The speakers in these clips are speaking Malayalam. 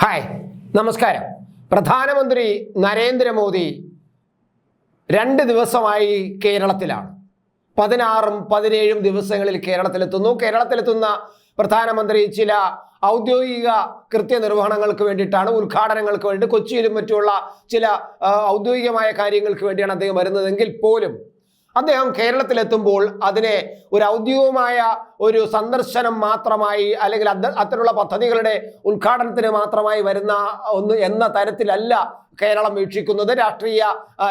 ഹായ് നമസ്കാരം. പ്രധാനമന്ത്രി നരേന്ദ്രമോദി രണ്ട് ദിവസമായി കേരളത്തിലാണ്. പതിനാറും പതിനേഴും ദിവസങ്ങളിൽ കേരളത്തിലെത്തുന്നു. കേരളത്തിലെത്തുന്ന പ്രധാനമന്ത്രി ചില ഔദ്യോഗിക കൃത്യനിർവഹണങ്ങൾക്ക് വേണ്ടിയിട്ടാണ് ഉദ്ഘാടനങ്ങൾക്ക് വേണ്ടി കൊച്ചിയിലും മറ്റുള്ള ചില ഔദ്യോഗികമായ കാര്യങ്ങൾക്ക് വേണ്ടിയാണ് അദ്ദേഹം വരുന്നതെങ്കിൽ പോലും അദ്ദേഹം കേരളത്തിലെത്തുമ്പോൾ അതിനെ ഒരു ഔദ്യോഗികമായ ഒരു സന്ദർശനം മാത്രമായി അല്ലെങ്കിൽ അത് അത്തരമുള്ള പദ്ധതികളുടെ ഉദ്ഘാടനത്തിന് മാത്രമായി വരുന്ന ഒന്ന് എന്ന തരത്തിലല്ല കേരളം വീക്ഷിക്കുന്നത് രാഷ്ട്രീയ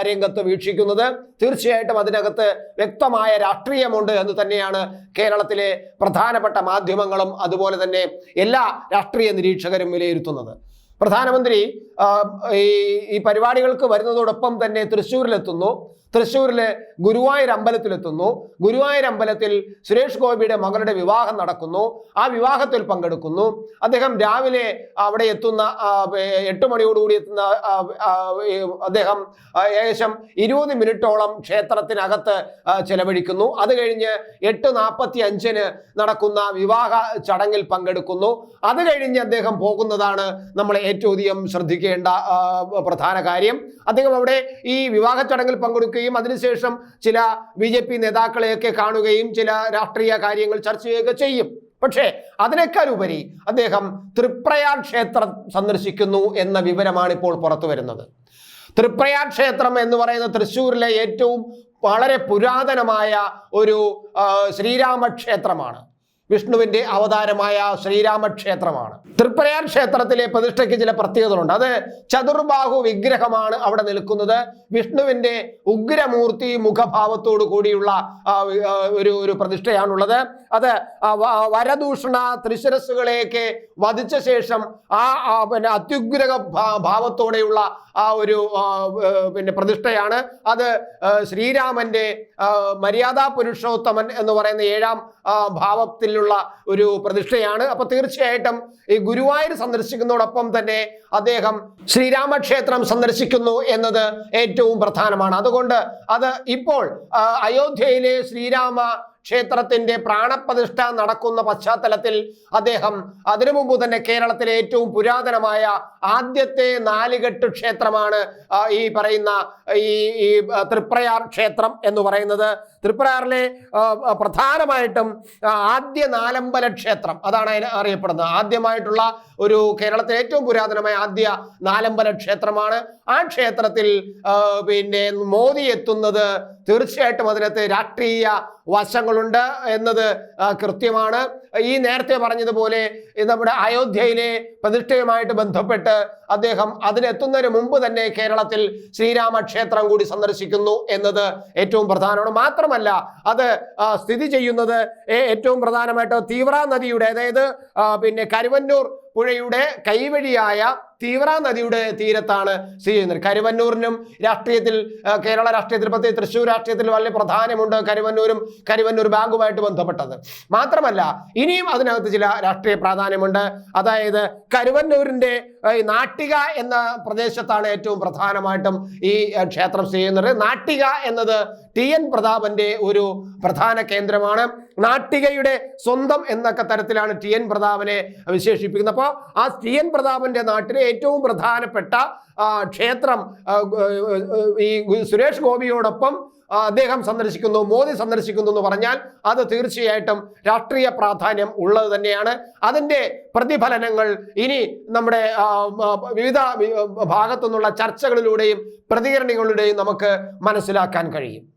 രംഗത്ത് വീക്ഷിക്കുന്നത്. തീർച്ചയായിട്ടും അതിനകത്ത് വ്യക്തമായ രാഷ്ട്രീയമുണ്ട് എന്ന് തന്നെയാണ് കേരളത്തിലെ പ്രധാനപ്പെട്ട മാധ്യമങ്ങളും അതുപോലെ തന്നെ എല്ലാ രാഷ്ട്രീയ നിരീക്ഷകരും വിലയിരുത്തുന്നത്. പ്രധാനമന്ത്രി ഈ ഈ പരിപാടികൾക്ക് വരുന്നതോടൊപ്പം തന്നെ തൃശ്ശൂരിലെത്തുന്നു. തൃശ്ശൂരിലെ ഗുരുവായൂർ അമ്പലത്തിലെത്തുന്നു. ഗുരുവായൂർ അമ്പലത്തിൽ സുരേഷ് ഗോപിയുടെ മകളുടെ വിവാഹം നടക്കുന്നു. ആ വിവാഹത്തിൽ പങ്കെടുക്കുന്നു. അദ്ദേഹം രാവിലെ അവിടെ എത്തുന്ന എട്ട് മണിയോടുകൂടി എത്തുന്ന അദ്ദേഹം ഏകദേശം ഇരുപത് മിനിറ്റോളം ക്ഷേത്രത്തിനകത്ത് ചെലവഴിക്കുന്നു. അത് കഴിഞ്ഞ് എട്ട് നാൽപ്പത്തി അഞ്ചിന് നടക്കുന്ന വിവാഹ ചടങ്ങിൽ പങ്കെടുക്കുന്നു. അത് കഴിഞ്ഞ് അദ്ദേഹം പോകുന്നതാണ് നമ്മൾ ഏറ്റവും അധികം ശ്രദ്ധിക്കേണ്ട പ്രധാന കാര്യം. അദ്ദേഹം അവിടെ ഈ വിവാഹ ചടങ്ങിൽ പങ്കെടുക്കുകയും അതിനുശേഷം ചില ബി ജെ പി നേതാക്കളെയൊക്കെ കാണുകയും ചില രാഷ്ട്രീയ കാര്യങ്ങൾ ചർച്ച ചെയ്യുകയൊക്കെ ചെയ്യും. പക്ഷേ അതിനേക്കാൾ ഉപരി അദ്ദേഹം തൃപ്രയാർ ക്ഷേത്രം സന്ദർശിക്കുന്നു എന്ന വിവരമാണ് ഇപ്പോൾ പുറത്തു വരുന്നത്. തൃപ്രയാർ ക്ഷേത്രം എന്ന് പറയുന്ന തൃശ്ശൂരിലെ ഏറ്റവും വളരെ പുരാതനമായ ഒരു ശ്രീരാമ ക്ഷേത്രമാണ് വിഷ്ണുവിന്റെ അവതാരമായ ശ്രീരാമക്ഷേത്രമാണ്. തൃപ്രയാർ ക്ഷേത്രത്തിലെ പ്രതിഷ്ഠയ്ക്ക് ചില പ്രത്യേകതകളുണ്ട്. അത് ചതുർബാഹു വിഗ്രഹമാണ് അവിടെ നിൽക്കുന്നത്. വിഷ്ണുവിന്റെ ഉഗ്രമൂർത്തി മുഖഭാവത്തോടു കൂടിയുള്ള ഒരു ഒരു പ്രതിഷ്ഠയാണുള്ളത്. അത് വരദൂഷണ ത്രിശിരസുകളെയൊക്കെ വധിച്ച ശേഷം ആ പിന്നെ അത്യുഗ്ര ഭാവത്തോടെയുള്ള ആ ഒരു പിന്നെ പ്രതിഷ്ഠയാണ്. അത് ശ്രീരാമന്റെ മര്യാദാ പുരുഷോത്തമൻ എന്ന് പറയുന്ന ഏഴാം ആ, ഭാവത്തിലുള്ള ഒരു പ്രതിഷ്ഠയാണ്. അപ്പൊ തീർച്ചയായിട്ടും ഈ ഗുരുവായൂർ സന്ദർശിക്കുന്നതോടൊപ്പം തന്നെ അദ്ദേഹം ശ്രീരാമക്ഷേത്രം സന്ദർശിക്കുന്നു എന്നത് ഏറ്റവും പ്രധാനമാണ്. അതുകൊണ്ട് അത് ഇപ്പോൾ അയോധ്യയിലെ ശ്രീരാമ ക്ഷേത്രത്തിന്റെ പ്രാണപ്രതിഷ്ഠ നടക്കുന്ന പശ്ചാത്തലത്തിൽ അദ്ദേഹം അതിനു മുമ്പ് തന്നെ കേരളത്തിലെ ഏറ്റവും പുരാതനമായ ആദ്യത്തെ നാലുകെട്ട് ക്ഷേത്രമാണ് ഈ പറയുന്ന ഈ ഈ തൃപ്രയാർ ക്ഷേത്രം എന്ന് പറയുന്നത്. തൃപ്രയാറിലെ പ്രധാനമായിട്ടും ആദ്യ നാലമ്പല ക്ഷേത്രം. അതാണ് അറിയപ്പെടുന്നത്. ആദ്യമായിട്ടുള്ള ഒരു കേരളത്തിലെ ഏറ്റവും പുരാതനമായ ആദ്യ നാലമ്പല ക്ഷേത്രമാണ്. ആ ക്ഷേത്രത്തിൽ പിന്നെ മോദി എത്തുന്നത് തീർച്ചയായിട്ടും അതിനകത്ത് രാഷ്ട്രീയ വശങ്ങളുണ്ട് എന്നത് കൃത്യമാണ്. ഈ നേരത്തെ പറഞ്ഞതുപോലെ നമ്മുടെ അയോധ്യയിലെ പ്രതിഷ്ഠയുമായിട്ട് ബന്ധപ്പെട്ട് അദ്ദേഹം അതിനെത്തുന്നതിന് മുമ്പ് തന്നെ കേരളത്തിൽ ശ്രീരാമക്ഷേത്രം കൂടി സന്ദർശിക്കുന്നു എന്നത് ഏറ്റവും പ്രധാനമാണ്. മാത്രമല്ല അത് സ്ഥിതി ചെയ്യുന്നത് ഏറ്റവും പ്രധാനമായിട്ട് തീവ്ര നദിയുടെ അതായത് പിന്നെ കരുവന്നൂർ പുഴയുടെ കൈവഴിയായ തീവ്ര നദിയുടെ തീരത്താണ് സ്ഥിതി ചെയ്യുന്നത്. കരുവന്നൂരിനും രാഷ്ട്രീയത്തിൽ കേരള രാഷ്ട്രീയത്തിൽ പ്രത്യേകിച്ച് തൃശ്ശൂർ രാഷ്ട്രീയത്തിൽ വളരെ പ്രാധാന്യമുണ്ട് കരുവന്നൂരും കരുവന്നൂർ ബാങ്കുമായിട്ട് ബന്ധപ്പെട്ടത്. മാത്രമല്ല ഇനിയും അതിനകത്ത് ചില രാഷ്ട്രീയ പ്രാധാന്യമുണ്ട്. അതായത് കരുവന്നൂരിന്റെ ഈ നാട്ടിക എന്ന പ്രദേശത്താണ് ഏറ്റവും പ്രധാനമായിട്ടും ഈ ക്ഷേത്രം സ്ഥിതി ചെയ്യുന്നത്. നാട്ടിക എന്നത് ടി എൻ പ്രതാപന്റെ ഒരു പ്രധാന കേന്ദ്രമാണ്. നാട്ടികയുടെ സ്വന്തം എന്നൊക്കെ തരത്തിലാണ് ടി എൻ പ്രതാപനെ വിശേഷിപ്പിക്കുന്നത് അപ്പോൾ ആ ടി എൻ പ്രതാപന്റെ നാട്ടിലെ ഏറ്റവും പ്രധാനപ്പെട്ട ക്ഷേത്രം ഈ സുരേഷ് ഗോപിയോടൊപ്പം അദ്ദേഹം സന്ദർശിക്കുന്നു മോദി സന്ദർശിക്കുന്നു എന്ന് പറഞ്ഞാൽ അത് തീർച്ചയായിട്ടും രാഷ്ട്രീയ പ്രാധാന്യം ഉള്ളത് തന്നെയാണ്. അതിന്റെ പ്രതിഫലനങ്ങൾ ഇനി നമ്മുടെ വിവിധ വി- ഭാഗത്തു നിന്നുള്ള ചർച്ചകളിലൂടെയും പ്രതികരണങ്ങളിലൂടെയും നമുക്ക് മനസ്സിലാക്കാൻ കഴിയും.